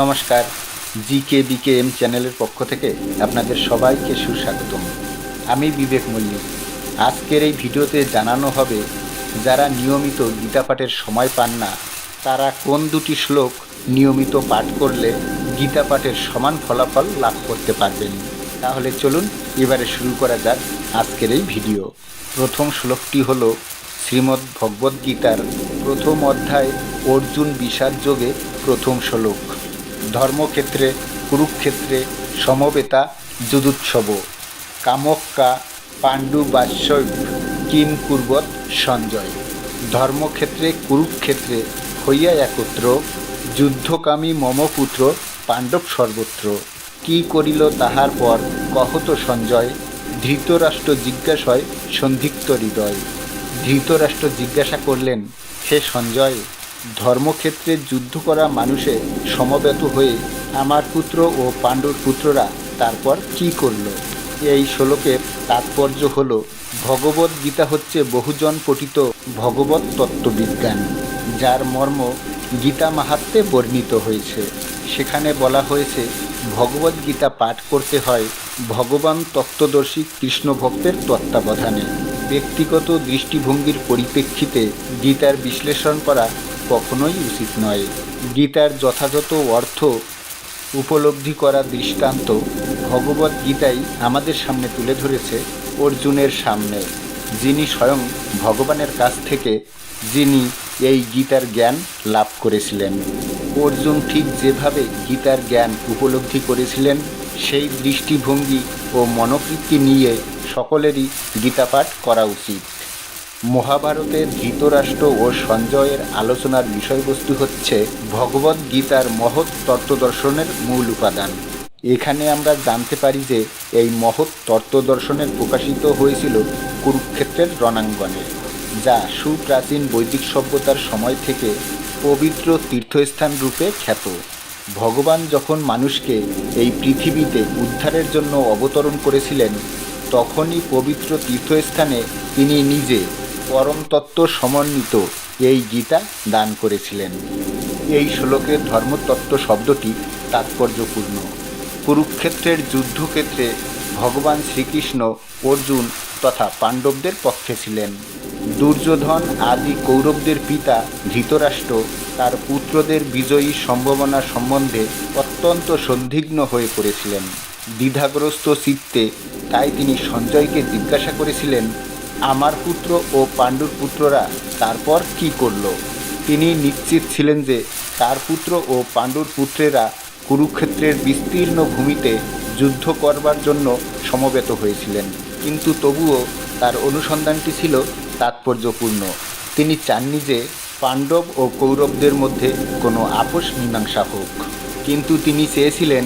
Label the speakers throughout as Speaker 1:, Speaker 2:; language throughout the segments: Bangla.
Speaker 1: নমস্কার জি কে বিকে, এম চ্যানেলের পক্ষ থেকে আপনাদের সবাইকে সুস্বাগতম আমি বিবেক মল্লিক। আজকের এই ভিডিওতে জানানো হবে, যারা নিয়মিত গীতা পাঠের সময় পান না, তারা কোন দুটি শ্লোক নিয়মিত পাঠ করলে গীতা পাঠের সমান ফলাফল লাভ করতে পারবেন? তাহলে চলুন, এবারে শুরু করা যাক আজকের এই ভিডিও। প্রথম শ্লোকটি হলো শ্রীমদ্ ভগবদ্ গীতার প্রথম অধ্যায় অর্জুন বিষাদ যোগে প্রথম শ্লোক। ধর্মক্ষেত্রে, কুরুক্ষেত্রে, সমবেতা, যুদুৎসব। কামক্কা পাণ্ডু বাস্যব কিম কুর্বত সঞ্জয়। ধর্মক্ষেত্রে, কুরুক্ষেত্রে হইয়া একত্র, যুদ্ধকামী মম পুত্র পাণ্ডব সর্বত্র। কি করিল তাহার পর, কহত সঞ্জয়। ধৃতরাষ্ট্র জিজ্ঞাসয় সন্দিগ্ধ হৃদয়। ধৃতরাষ্ট্র জিজ্ঞাসা করলেন, হে সঞ্জয় ধর্মক্ষেত্রে যুদ্ধ করা মানুষে সমবেত হয়ে আমার পুত্র ও পাণ্ডুর পুত্ররা তারপর কি করল? এই শ্লোকের তাৎপর্য হল, ভগবত গীতা হচ্ছে বহুজন পঠিত ভগবত তত্ত্ববিজ্ঞান, যার মর্ম গীতা মাহাত্মে বর্ণিত হয়েছে। সেখানে বলা হয়েছে, ভগবত গীতা পাঠ করতে হয় ভগবান তত্ত্বদর্শী কৃষ্ণ ভক্তের তত্ত্বাবধানে। ব্যক্তিগত দৃষ্টিভঙ্গির পরিপ্রেক্ষিতে গীতার বিশ্লেষণ করা কখনোই উচিত নয়। গীতার যথাযথ অর্থ উপলব্ধি করা দৃষ্টান্ত ভগবত গীতাই আমাদের সামনে তুলে ধরেছে অর্জুনের সামনে, যিনি স্বয়ং ভগবানের কাছ থেকে যিনি এই গীতার জ্ঞান লাভ করেছিলেন। অর্জুন ঠিক যেভাবে গীতার জ্ঞান উপলব্ধি করেছিলেন, সেই দৃষ্টিভঙ্গি ও মনোবৃত্তি নিয়ে সকলেরই গীতাপাঠ করা উচিত। মহাভারতের ধৃতরাষ্ট্র ও সঞ্জয়ের আলোচনার বিষয়বস্তু হচ্ছে ভগবত গীতার মহৎ তত্ত্বদর্শনের মূল উপাদান। এখানে আমরা জানতে পারি যে এই মহৎ তত্ত্বদর্শনের প্রকাশিত হয়েছিল কুরুক্ষেত্রের রণাঙ্গনে, যা সুপ্রাচীন বৈদিক সভ্যতার সময় থেকে পবিত্র তীর্থস্থান রূপে খ্যাত। ভগবান যখন মানুষকে এই পৃথিবীতে উদ্ধারের জন্য অবতরণ করেছিলেন, তখনই পবিত্র তীর্থস্থানে তিনি নিজে পরম তত্ত্ব সমন্বিত এই গীতা দান করেছিলেন। এই শ্লোকের ধর্মতত্ত্ব শব্দটি তাৎপর্যপূর্ণ। কুরুক্ষেত্রের যুদ্ধক্ষেত্রে ভগবান শ্রীকৃষ্ণ অর্জুন তথা পাণ্ডবদের পক্ষে ছিলেন। দুর্যোধন আদি কৌরবদের পিতা, ধৃতরাষ্ট্র, তার পুত্রদের বিজয়ী সম্ভাবনা সম্বন্ধে অত্যন্ত সন্দিগ্ন হয়ে পড়েছিলেন। দ্বিধাগ্রস্ত চিত্তে তাই তিনি সঞ্জয়কে জিজ্ঞাসা করেছিলেন আমার পুত্র ও পাণ্ডুর পুত্ররা তারপর কি করল? তিনি নিশ্চিত ছিলেন যে তার পুত্র ও পাণ্ডুর পুত্রেরা কুরুক্ষেত্রের বিস্তীর্ণ ভূমিতে যুদ্ধ করবার জন্য সমবেত হয়েছিলেন। কিন্তু তবুও তার অনুসন্ধানটি ছিল তাৎপর্যপূর্ণ। তিনি চাননি যে পাণ্ডব ও কৌরবদের মধ্যে কোনো আপোষ মীমাংসা হোক। কিন্তু তিনি চেয়েছিলেন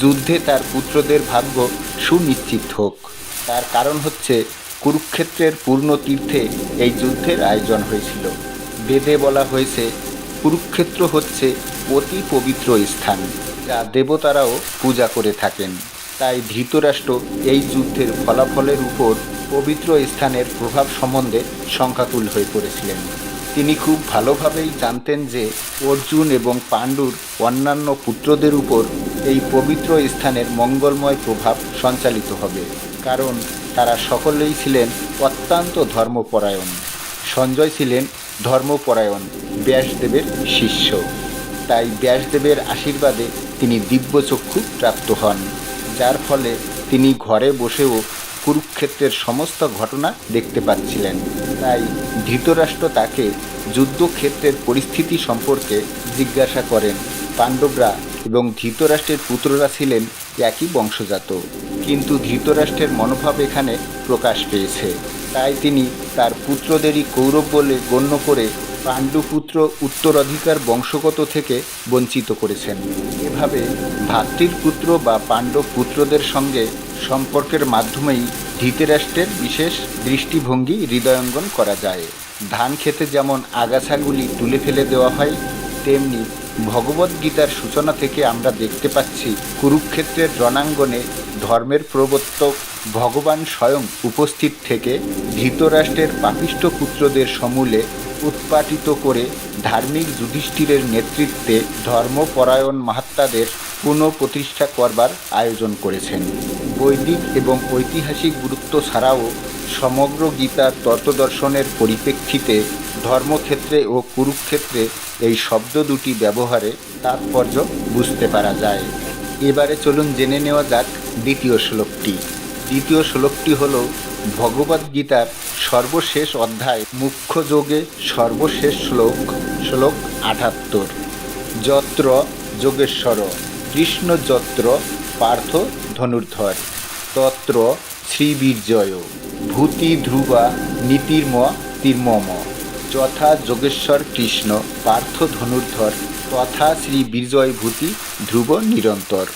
Speaker 1: যুদ্ধে তার পুত্রদের ভাগ্য সুনিশ্চিত হোক। তার কারণ হচ্ছে কুরুক্ষেত্রের পূর্ণ তীর্থে এই যুদ্ধের আয়োজন হয়েছিল। বেদে বলা হয়েছে, কুরুক্ষেত্র হচ্ছে অতি পবিত্র স্থান, যা দেবতারাও পূজা করে থাকেন। তাই ধৃতরাষ্ট্র এই যুদ্ধের ফলাফলের উপর পবিত্র স্থানের প্রভাব সম্বন্ধে শঙ্কাকুল হয়ে পড়েছিলেন। তিনি খুব ভালোভাবেই জানতেন যে অর্জুন এবং পাণ্ডুর অন্যান্য পুত্রদের উপর এই পবিত্র স্থানের মঙ্গলময় প্রভাব সঞ্চালিত হবে। কারণ তারা সকলেই ছিলেন অত্যন্ত ধর্মপরায়ণ। সঞ্জয় ছিলেন ধর্মপরায়ণ, ব্যাসদেবের শিষ্য। তাই ব্যাসদেবের আশীর্বাদে তিনি দিব্যচক্ষু প্রাপ্ত হন, যার ফলে তিনি ঘরে বসেও কুরুক্ষেত্রের সমস্ত ঘটনা দেখতে পাচ্ছিলেন। তাই ধৃতরাষ্ট্র তাকে যুদ্ধক্ষেত্রের পরিস্থিতি সম্পর্কে জিজ্ঞাসা করেন। পাণ্ডবরা এবং ধৃতরাষ্ট্রের পুত্ররা ছিলেন একই বংশজাত। কিন্তু ধৃতরাষ্ট্রের মনোভাব এখানে প্রকাশ পেয়েছে। তাই তিনি তার পুত্রদেরই কৌরব বলে গণ্য করে পাণ্ডুপুত্র উত্তরাধিকার বংশগত থেকে বঞ্চিত করেছেন। এভাবে ভাতৃর পুত্র বা পাণ্ডব পুত্রদের সঙ্গে সম্পর্কের মাধ্যমেই ধৃতরাষ্ট্রের বিশেষ দৃষ্টিভঙ্গি হৃদয়ঙ্গন করা যায়। ধান খেতে যেমন আগাছাগুলি তুলে ফেলে দেওয়া হয়, তেমনি ভগবদ্গীতার সূচনা থেকে আমরা দেখতে পাচ্ছি কুরুক্ষেত্রের রণাঙ্গনে ধর্মের প্রবর্তক ভগবান স্বয়ং উপস্থিত থেকে ধৃতরাষ্ট্রের পাপিষ্ঠ পুত্রদের সমূলে উৎপাটিত করে ধার্মিক যুধিষ্ঠিরের নেতৃত্বে ধর্মপরায়ণ মাহাত্মাদের পুনঃপ্রতিষ্ঠা করবার আয়োজন করেছেন। বৈদিক এবং ঐতিহাসিক গুরুত্ব ছাড়াও সমগ্র গীতার তত্ত্বদর্শনের পরিপ্রেক্ষিতে ধর্মক্ষেত্রে ও কুরুক্ষেত্রে এই শব্দ দুটি ব্যবহারে তাৎপর্য বুঝতে পারা যায়। এবারে চলুন জেনে নেওয়া যাক দ্বিতীয় শ্লোকটি। দ্বিতীয় শ্লোকটি হল ভগবদ্গীতার সর্বশেষ অধ্যায়, মুখ্য যোগে সর্বশেষ শ্লোক শ্লোক আটাত্তর যত্র যোগেশ্বর, কৃষ্ণ যত্র পার্থ ধনুর্ধর, তত্র শ্রীবীর্জয় ভূতি ধ্রুবা নীতির্ম তির্মম। যথা যোগেশ্বর কৃষ্ণ, পার্থ ধনুর্ধর, তথা শ্রী বিজয় ভূতি ধ্রুব নিরন্তর।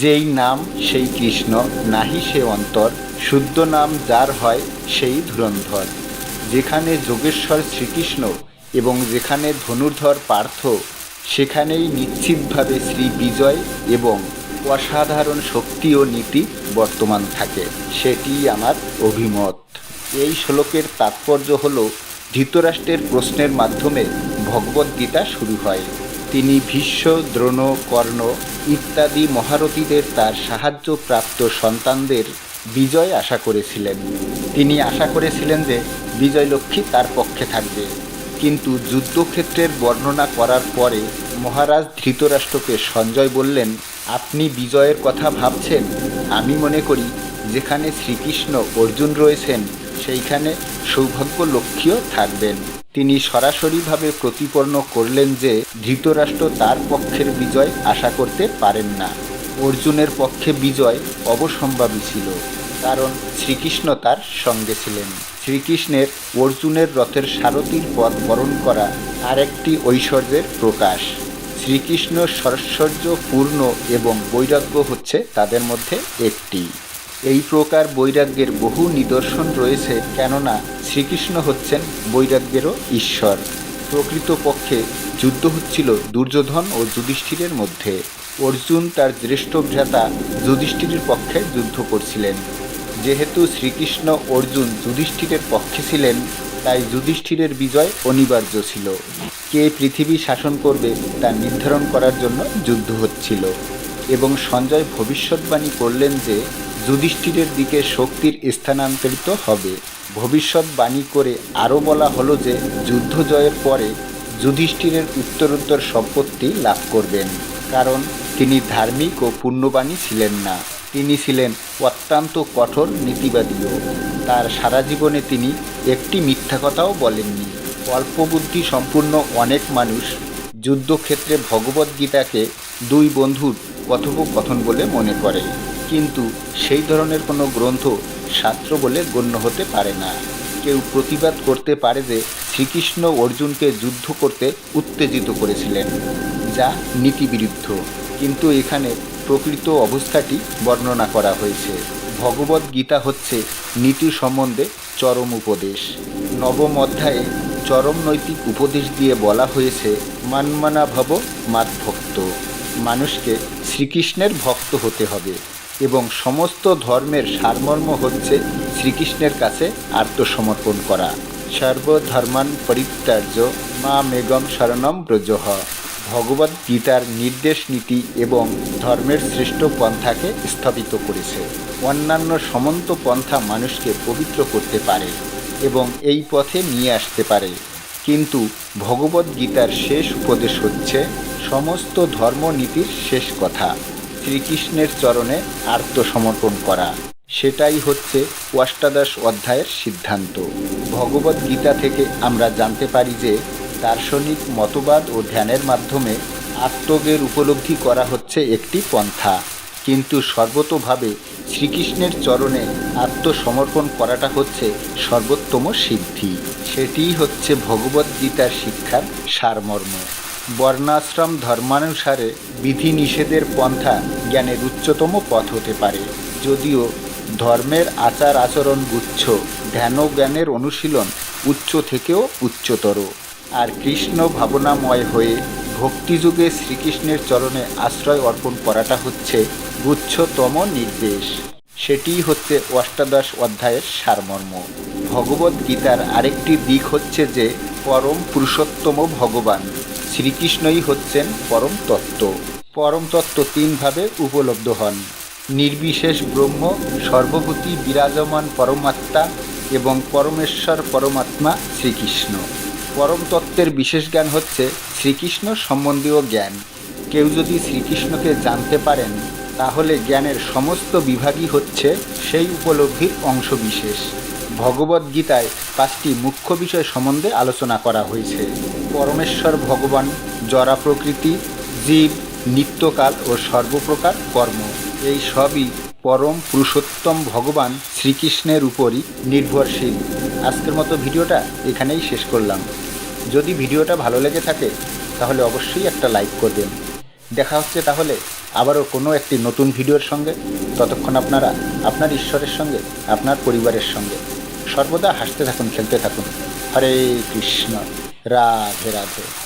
Speaker 1: যেই নাম সেই কৃষ্ণ, নাহি সে অন্তর, শুদ্ধ নাম যার হয় সেই ধুরন্ধর। যেখানে যোগেশ্বর শ্রীকৃষ্ণ এবং যেখানে ধনুর্ধর পার্থ, সেখানেই নিশ্চিতভাবে শ্রী বিজয় এবং অসাধারণ শক্তি ও নীতি বর্তমান থাকে। সেটি আমার অভিমত। এই শ্লোকের তাৎপর্য হল ধৃতরাষ্ট্রের প্রশ্নের মাধ্যমে ভগবদ্গীতা শুরু হয়। তিনি ভীষ্ম, দ্রোণ, কর্ণ ইত্যাদি মহারথীদের তার সাহায্যপ্রাপ্ত সন্তানদের বিজয় আশা করেছিলেন। তিনি আশা করেছিলেন যে বিজয়লক্ষ্মী তার পক্ষে থাকবে। কিন্তু যুদ্ধক্ষেত্রের বর্ণনা করার পরে মহারাজ ধৃতরাষ্ট্রকে সঞ্জয় বললেন, আপনি বিজয়ের কথা ভাবছেন? আমি মনে করি যেখানে শ্রীকৃষ্ণ অর্জুন রয়েছেন সেইখানে সৌভাগ্য লক্ষ্মীও থাকবেন। তিনি সরাসরিভাবে প্রতিপন্ন করলেন যে ধৃতরাষ্ট্র তার পক্ষের বিজয় আশা করতে পারেন না। অর্জুনের পক্ষে বিজয় অবসম্ভাবী ছিল, কারণ শ্রীকৃষ্ণ তার সঙ্গে ছিলেন। শ্রীকৃষ্ণের অর্জুনের রথের সারথীর পথ বরণ করা আরেকটি ঐশ্বর্যের প্রকাশ। শ্রীকৃষ্ণ সরস্বর্য পূর্ণ এবং বৈরাগ্য হচ্ছে তাদের মধ্যে একটি। এই প্রকার বৈরাগ্যের বহু নিদর্শন রয়েছে, কেননা শ্রীকৃষ্ণ হচ্ছেন বৈরাগ্যেরও ঈশ্বর। প্রকৃতপক্ষে যুদ্ধ হচ্ছিল দুর্যোধন ও যুধিষ্ঠিরের মধ্যে। অর্জুন তার জ্যেষ্ঠ ভ্রাতা যুধিষ্ঠিরের পক্ষে যুদ্ধ করছিলেন। যেহেতু শ্রীকৃষ্ণ অর্জুন যুধিষ্ঠিরের পক্ষে ছিলেন, তাই যুধিষ্ঠিরের বিজয় অনিবার্য ছিল। কে পৃথিবী শাসন করবে তা নির্ধারণ করার জন্য যুদ্ধ হচ্ছিল। এবং সঞ্জয় ভবিষ্যৎবাণী করলেন যে যুধিষ্ঠিরের দিকে শক্তির স্থানান্তরিত হবে। ভবিষ্যৎবাণী করে আরও বলা হলো যে যুদ্ধ জয়ের পরে যুধিষ্ঠিরের উত্তরোত্তর সম্পত্তি লাভ করবেন। কারণ তিনি ধার্মিক ও পুণ্যবাণী ছিলেন না। তিনি ছিলেন অত্যন্ত কঠোর নীতিবাদীও। তার সারা জীবনে তিনি একটি মিথ্যা কথাও বলেননি। অল্প বুদ্ধি সম্পূর্ণ অনেক মানুষ যুদ্ধক্ষেত্রে ভগবদ্গীতাকে দুই বন্ধুর কথোপকথন বলে মনে করে। কিন্তু সেই ধরনের কোনো গ্রন্থ শাস্ত্র বলে গণ্য হতে পারে না। কেউ প্রতিবাদ করতে পারে যে শ্রীকৃষ্ণ অর্জুনকে যুদ্ধ করতে উত্তেজিত করেছিলেন, যা নীতিবিরুদ্ধ। কিন্তু এখানে প্রকৃত অবস্থাটি বর্ণনা করা হয়েছে। ভগবদ গীতা হচ্ছে নীতি সম্বন্ধে চরম উপদেশ। নবম অধ্যায়ে চরম নৈতিক উপদেশ দিয়ে বলা হয়েছে, মানমানা ভব মাতভক্ত মানুষকে শ্রীকৃষ্ণের ভক্ত হতে হবে। এবং সমস্ত ধর্মের সারমর্ম হচ্ছে শ্রীকৃষ্ণের কাছে আত্মসমর্পণ করা। সর্বধর্মান পরিত্যার্য মা মেগম শরণম ব্রজহ ভগবদ গীতার নির্দেশ নীতি এবং ধর্মের শ্রেষ্ঠ পন্থাকে স্থাপিত করেছে। অন্যান্য সমন্ত পন্থা মানুষকে পবিত্র করতে পারে এবং এই পথে নিয়ে আসতে পারে। কিন্তু ভগবদ গীতার শেষ উপদেশ হচ্ছে, সমস্ত ধর্মনীতির শেষ কথা। শ্রীকৃষ্ণের চরণে আত্মসমর্পণ করা। সেটাই হচ্ছে অষ্টাদশ অধ্যায়ের সিদ্ধান্ত। ভগবদ গীতা থেকে আমরা জানতে পারি যে দার্শনিক মতবাদ ও ধ্যানের মাধ্যমে আত্মজ্ঞের উপলব্ধি করা হচ্ছে একটি পন্থা। কিন্তু সর্বতোভাবে শ্রীকৃষ্ণের চরণে আত্মসমর্পণ করাটা হচ্ছে সর্বোত্তম সিদ্ধি। সেটিই হচ্ছে ভগবদ্গীতার শিক্ষার সারমর্ম। বর্ণাশ্রম ধর্মানুসারে বিধি নিষেধের পন্থা জ্ঞানের উচ্চতম পথ হতে পারে। যদিও ধর্মের আচার আচরণ গুচ্ছ, ধ্যান জ্ঞানের অনুশীলন উচ্চ থেকেও উচ্চতর। আর কৃষ্ণ ভাবনাময় হয়ে ভক্তিযুগে শ্রীকৃষ্ণের চরণে আশ্রয় অর্পণ করাটা হচ্ছে গুচ্ছতম নির্দেশ। সেটিই হচ্ছে অষ্টাদশ অধ্যায়ের সারমর্ম। ভগবত গীতার আরেকটি দিক হচ্ছে যে, পরম পুরুষোত্তম ভগবান। শ্রীকৃষ্ণই হচ্ছেন পরম তত্ত্ব পরম তত্ত্ব তিনভাবে উপলব্ধ হন। নির্বিশেষ ব্রহ্ম, সর্বভূতি বিরাজমান পরমাত্মা এবং পরমেশ্বর পরমাত্মা শ্রীকৃষ্ণ। পরম তত্ত্বের বিশেষ জ্ঞান হচ্ছে শ্রীকৃষ্ণ সম্বন্ধীয় জ্ঞান। কেউ যদি শ্রীকৃষ্ণকে জানতে পারেন, তাহলে জ্ঞানের সমস্ত বিভাগই হচ্ছে সেই উপলব্ধির অংশবিশেষ। ভগবদ গীতায় পাঁচটি মুখ্য বিষয় সম্বন্ধে আলোচনা করা হয়েছে। পরমেশ্বর ভগবান, জরা প্রকৃতি, জীব, নিত্যকাল ও সর্বপ্রকার কর্ম। এই সবই পরম পুরুষোত্তম ভগবান শ্রীকৃষ্ণের উপরই নির্ভরশীল। আজকের মতো ভিডিওটা এখানেই শেষ করলাম। যদি ভিডিওটা ভালো লেগে থাকে, তাহলে অবশ্যই একটা লাইক করবেন দেখা হচ্ছে তাহলে আবারও কোনো একটি নতুন ভিডিওর সঙ্গে। ততক্ষণ আপনারা আপনার ঈশ্বরের সঙ্গে, আপনার পরিবারের সঙ্গে। সর্বদা হাসতে থাকুন খেলতে থাকুন। হরে কৃষ্ণ। রাধে রাধে।